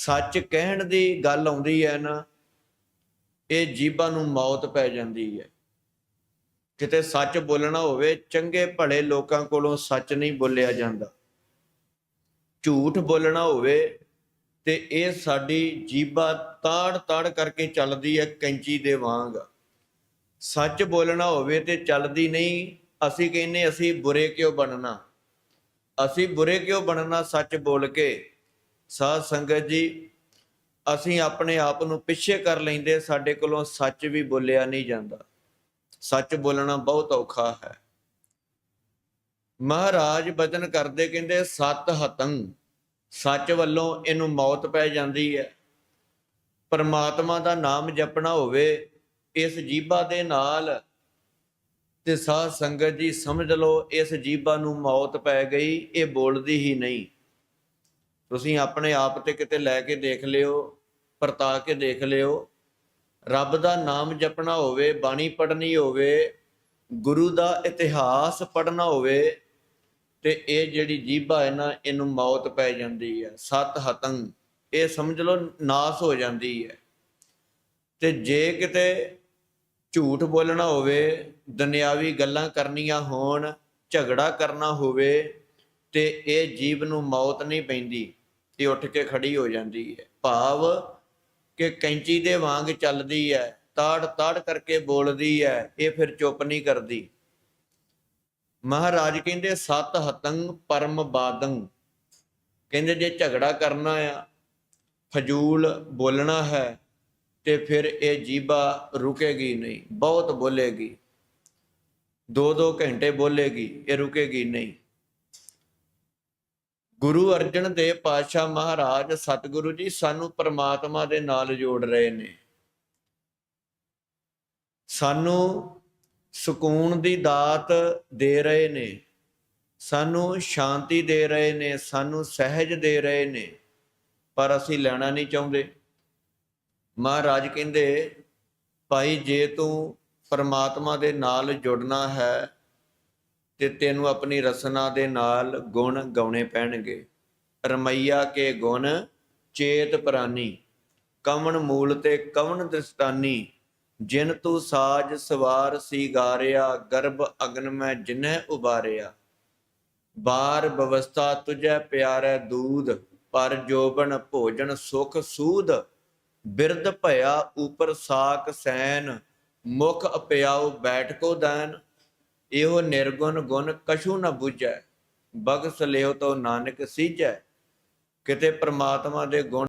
ਸੱਚ ਕਹਿਣ ਦੀ ਗੱਲ ਆਉਂਦੀ ਹੈ ਨਾ, ਇਹ ਜੀਬਾਂ ਨੂੰ ਮੌਤ ਪੈ ਜਾਂਦੀ ਹੈ। ਕਿਤੇ ਸੱਚ ਬੋਲਣਾ ਹੋਵੇ, ਚੰਗੇ ਭਲੇ ਲੋਕਾਂ ਕੋਲੋਂ ਸੱਚ ਨਹੀਂ ਬੋਲਿਆ ਜਾਂਦਾ। ਝੂਠ ਬੋਲਣਾ ਹੋਵੇ ਤੇ ਇਹ ਸਾਡੀ ਜੀਬਾ ਤਾੜ ਤਾੜ ਕਰਕੇ ਚੱਲਦੀ ਹੈ, ਕੈਂਚੀ ਦੇ ਵਾਂਗ। ਸੱਚ ਬੋਲਣਾ ਹੋਵੇ ਤੇ ਚੱਲਦੀ ਨਹੀਂ, ਅਸੀਂ ਕਹਿੰਨੇ ਅਸੀਂ ਬੁਰੇ ਕਿਉਂ ਬਣਨਾ? ਅਸੀਂ ਬੁਰੇ ਕਿਉਂ ਬਣਨਾ ਸੱਚ ਬੋਲ ਕੇ? ਸਾਧ ਸੰਗਤ ਜੀ, ਅਸੀਂ ਆਪਣੇ ਆਪ ਨੂੰ ਪਿੱਛੇ ਕਰ ਲੈਂਦੇ, ਸਾਡੇ ਕੋਲੋਂ ਸੱਚ ਵੀ ਬੋਲਿਆ ਨਹੀਂ ਜਾਂਦਾ। ਸੱਚ ਬੋਲਣਾ ਬਹੁਤ ਔਖਾ ਹੈ। ਮਹਾਰਾਜ ਬਚਨ ਕਰਦੇ ਕਹਿੰਦੇ, ਸਤ ਹਤੰ। ਸੱਚ ਵੱਲੋਂ ਇਹਨੂੰ ਮੌਤ ਪੈ ਜਾਂਦੀ ਹੈ। ਪਰਮਾਤਮਾ ਦਾ ਨਾਮ ਜਪਣਾ ਹੋਵੇ, ਇਸ ਜੀਬਾ ਦੇ ਨਾਲ, ਤੇ ਸਾਧ ਸੰਗਤ ਜੀ, ਸਮਝ ਲਓ, ਇਸ ਜੀਬਾ ਨੂੰ ਮੌਤ ਪੈ ਗਈ, ਇਹ ਬੋਲਦੀ ਹੀ ਨਹੀਂ। ਤੁਸੀਂ ਆਪਣੇ ਆਪ ਤੇ ਕਿਤੇ ਲੈ ਕੇ ਦੇਖ ਲਿਓ, ਪਰਤਾ ਕੇ ਦੇਖ ਲਿਓ। ਰੱਬ ਦਾ ਨਾਮ ਜਪਣਾ ਹੋਵੇ, ਬਾਣੀ ਪੜ੍ਹਨੀ ਹੋਵੇ, ਗੁਰੂ ਦਾ ਇਤਿਹਾਸ ਪੜ੍ਹਨਾ ਹੋਵੇ, ਤੇ ਇਹ ਜਿਹੜੀ ਜੀਭਾ ਹੈ ਨਾ, ਇਹਨੂੰ ਮੌਤ ਪੈ ਜਾਂਦੀ ਹੈ। ਸਤ ਹਤੰ ਇਹ ਸਮਝ ਲਓ ਨਾਸ ਹੋ ਜਾਂਦੀ ਹੈ। ਤੇ ਜੇ ਕਿਤੇ ਝੂਠ ਬੋਲਣਾ ਹੋਵੇ, ਦੁਨਿਆਵੀ ਗੱਲਾਂ ਕਰਨੀਆਂ ਹੋਣ, ਝਗੜਾ ਕਰਨਾ ਹੋਵੇ, ਤੇ ਇਹ ਜੀਵ ਨੂੰ ਮੌਤ ਨਹੀਂ ਪੈਂਦੀ। ਇਹ ਉੱਠ ਕੇ ਖੜੀ ਹੋ ਜਾਂਦੀ ਹੈ। ਭਾਵ ਕਿ ਕੈਂਚੀ ਦੇ ਵਾਂਗ ਚੱਲਦੀ ਹੈ, ਤਾੜ ਤਾੜ ਕਰਕੇ ਬੋਲਦੀ ਹੈ, ਇਹ ਫਿਰ ਚੁੱਪ ਨਹੀਂ ਕਰਦੀ। ਮਹਾਰਾਜ ਕਹਿੰਦੇ, ਸਤ ਹਤੰਗ ਪਰਮ ਬਾਦੰ। ਕਹਿੰਦੇ, ਜੇ ਝਗੜਾ ਕਰਨਾ ਆ, ਫਜ਼ੂਲ ਬੋਲਣਾ ਹੈ, ਤੇ ਫਿਰ ਇਹ ਜੀਬਾ ਰੁਕੇਗੀ ਨਹੀਂ, ਬਹੁਤ ਬੋਲੇਗੀ। ਦੋ ਦੋ ਘੰਟੇ ਬੋਲੇਗੀ, ਇਹ ਰੁਕੇਗੀ ਨਹੀਂ। ਗੁਰੂ ਅਰਜਨ ਦੇਵ ਪਾਤਸ਼ਾਹ ਮਹਾਰਾਜ ਸਤਿਗੁਰੂ ਜੀ ਸਾਨੂੰ ਪਰਮਾਤਮਾ ਦੇ ਨਾਲ ਜੋੜ ਰਹੇ ਨੇ। ਸਾਨੂੰ ਸਕੂਨ ਦੀ ਦਾਤ ਦੇ ਰਹੇ ਨੇ। ਸਾਨੂੰ ਸ਼ਾਂਤੀ ਦੇ ਰਹੇ ਨੇ, ਸਾਨੂੰ ਸਹਿਜ ਦੇ ਰਹੇ ਨੇ, ਪਰ ਅਸੀਂ ਲੈਣਾ ਨਹੀਂ ਚਾਹੁੰਦੇ। ਮਹਾਰਾਜ ਕਹਿੰਦੇ, ਭਾਈ, ਜੇ ਤੂੰ ਪਰਮਾਤਮਾ ਦੇ ਨਾਲ ਜੁੜਨਾ ਹੈ ਤੇ ਤੈਨੂੰ ਆਪਣੀ ਰਸਨਾ ਦੇ ਨਾਲ ਗੁਣ ਗਾਉਣੇ ਪੈਣਗੇ। ਰਮਈਆ ਕੇ ਗੁਣ, ਚੇਤ ਪ੍ਰਾਨੀ। ਕਵਣ ਮੂਲ ਤੇ ਕਵਣ ਦ੍ਰਿਸ਼ਟਾਨੀ। ਜਿਨ ਤੂੰ ਸਾਜ ਸਵਾਰ ਸੀਗਾਰਿਆ, ਗਰਭ ਅਗਨ ਮੈਂ ਜਿਨਹਿ ਉਬਾਰਿਆ। ਬਾਰ ਬਵਸਥਾ ਤੁਝੈ ਪਿਆਰੈ ਦੂਧ, ਪਰ ਜੋਬਨ ਭੋਜਨ ਸੁਖ ਸੂਦ। ਬਿਰਧ ਭਇਆ ਉਪਰ ਸਾਕ ਸੈਨ, ਮੁਖ ਅਪਿਆਉ ਬੈਠ ਕੋ ਦਾਨ। ਇਹੋ ਨਿਰਗੁਣ ਗੁਣ ਕਛੂ ਨਾ ਬੁਝੈ। ਬਗਸ ਲਿਓ ਤੋ ਨਾਨਕ ਸੀਜੈ ਕਿਤੇ ਪ੍ਰਮਾਤਮਾ ਦੇ ਗੁਣ